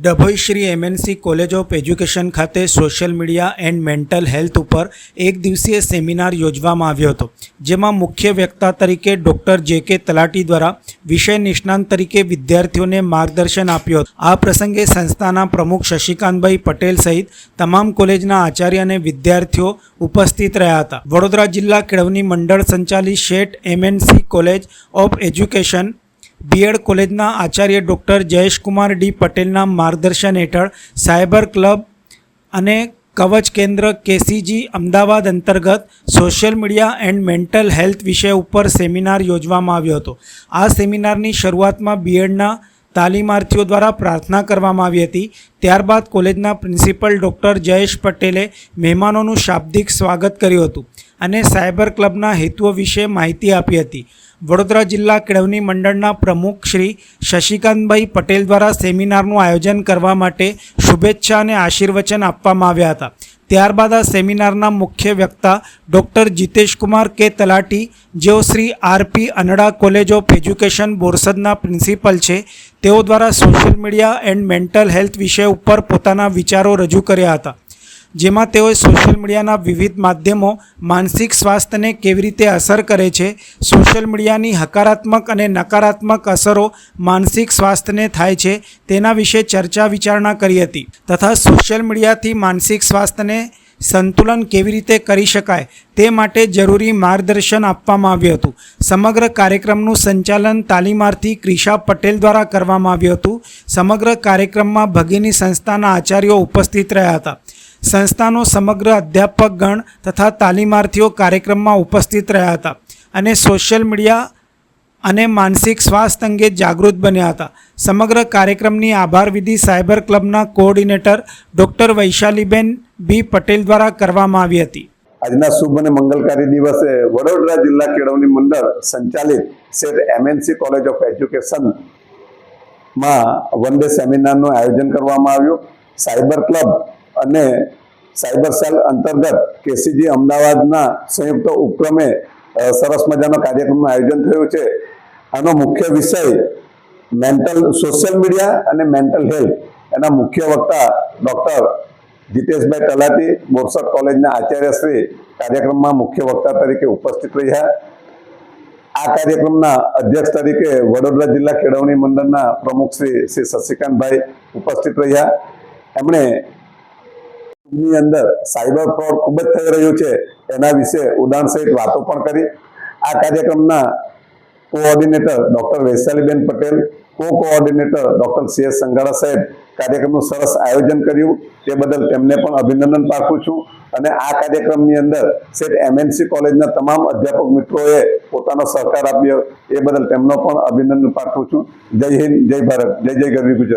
Dabhoi Shri MNC college of education ખાતે social media and mental health ઉપર એક દિવસીય સેમિનાર યોજવામાં આવ્યો હતો, જેમાં મુખ્ય વક્તા તરીકે ડૉક્ટર જે કે તલાટી દ્વારા વિષય નિષ્ણાંત તરીકે વિદ્યાર્થીઓને માર્ગદર્શન આપ્યું હતું. આ પ્રસંગે સંસ્થાના પ્રમુખ શશિકાંતભાઈ પટેલ સહિત તમામ કોલેજના આચાર્ય અને વિદ્યાર્થીઓ ઉપસ્થિત રહ્યા હતા. વડોદરા જિલ્લા કેળવણી મંડળ સંચાલિત Sheth MNC college of education B Ed કોલેજના આચાર્ય ડૉક્ટર જયેશકુમાર ડી પટેલના માર્ગદર્શન હેઠળ સાયબર ક્લબ અને કવચ કેન્દ્ર કેસીજી અમદાવાદ અંતર્ગત social media and mental health વિષય ઉપર સેમિનાર યોજવામાં આવ્યો હતો. આ સેમિનારની શરૂઆતમાં બીએડના તાલીમાર્થીઓ દ્વારા પ્રાર્થના કરવામાં આવી હતી. ત્યારબાદ કોલેજના પ્રિન્સિપલ ડૉક્ટર જયેશ પટેલે મહેમાનોનું શાબ્દિક સ્વાગત કર્યું હતું અને સાયબર ક્લબના હેતુઓ વિશે માહિતી આપી હતી. વડોદરા જિલ્લા કેળવણી મંડળના પ્રમુખ શ્રી શશિકાંતભાઈ પટેલ દ્વારા સેમિનારનું આયોજન કરવા માટે શુભેચ્છા અને આશીર્વચન આપવામાં આવ્યા હતા. ત્યારબાદ આ સેમિનારના મુખ્ય વક્તા ડૉક્ટર જીતેશકુમાર કે તલાટી, જેઓ Shri RP Anada college of education બોરસદના principal છે, તેઓ દ્વારા social media and mental health વિષય ઉપર પોતાના વિચારો રજૂ કર્યા હતા. જેમાં તેઓએ સોશિયલ મીડિયાના વિવિધ માધ્યમો માનસિક સ્વાસ્થ્યને કેવી રીતે અસર કરે છે સોશિયલ મીડિયાની હકારાત્મક અને નકારાત્મક અસરો માનસિક સ્વાસ્થ્યને થાય છે તેના વિશે ચર્ચા વિચારણા કરી હતી તથા સોશિયલ મીડિયાથી માનસિક સ્વાસ્થ્યને સંતુલન કેવી રીતે કરી શકાય તે માટે જરૂરી માર્ગદર્શન આપવામાં આવ્યું હતું. સમગ્ર કાર્યક્રમનું સંચાલન તાલીમાર્થી ક્રિશા પટેલ દ્વારા કરવામાં આવ્યું હતું. સમગ્ર કાર્યક્રમમાં ભગીની સંસ્થાના આચાર્યો ઉપસ્થિત રહ્યા હતા. સંસ્થાનો સમગ્ર અધ્યાપકગણ તથા તાલીમાર્થીઓ કાર્યક્રમમાં ઉપસ્થિત રહ્યા હતા અને સોશિયલ મીડિયા અને માનસિક સ્વાસ્થ્ય અંગે જાગૃત બન્યા હતા. સમગ્ર કાર્યક્રમની આભાર વિધિ cyber ક્લબના coordinator doctor Vaishaliben B Patel દ્વારા કરવામાં આવી હતી. આજના શુભ અને મંગલકારી દિવસે વડોદરા જિલ્લા કેળવણી મંડળ સંચાલિત શેઠ એમએનસી કોલેજ ઓફ એજ્યુકેશનમાં વન ડે સેમિનારનું આયોજન કરવામાં આવ્યું. સાયબર ક્લબ અને સાયબર સેલ અંતર્ગત કેસીજી અમદાવાદના સંયુક્ત ઉપક્રમે સરસ મજાનો કાર્યક્રમનું આયોજન થયું છે. આનો મુખ્ય વિષય મેન્ટલ, સોશિયલ મીડિયા અને મેન્ટલ હેલ્થ. એના મુખ્ય વક્તા ડૉક્ટર જીતેશભાઈ તલાટી, બોરસદ કોલેજના આચાર્યશ્રી કાર્યક્રમમાં મુખ્ય વક્તા તરીકે ઉપસ્થિત રહ્યા. આ કાર્યક્રમના અધ્યક્ષ તરીકે વડોદરા જિલ્લા કેળવણી મંડળના પ્રમુખ શ્રી શ્રી શશિકાંતભાઈ ઉપસ્થિત રહ્યા. એમણે ની અંદર સાયબર ફ્રોડ ખૂબ જ થઈ રહ્યું છે, એના વિશે ઉદાહરણ સહિત વાતો પણ કરી. આ કાર્યક્રમના coordinator doctor Vaishaliben Patel co coordinator doctor C S Sanghada સાહેબ કાર્યક્રમનું સરસ આયોજન કર્યું, તે બદલ તેમને પણ અભિનંદન પાઠવું છું. અને આ કાર્યક્રમની અંદર સેટ એમએનસી કોલેજના તમામ અધ્યાપક મિત્રોએ પોતાનો સહકાર આપ્યો, એ બદલ તેમનો પણ અભિનંદન પાઠવું છું. જય હિન્દ, જય ભારત, જય જય ગરવી ગુજરાત.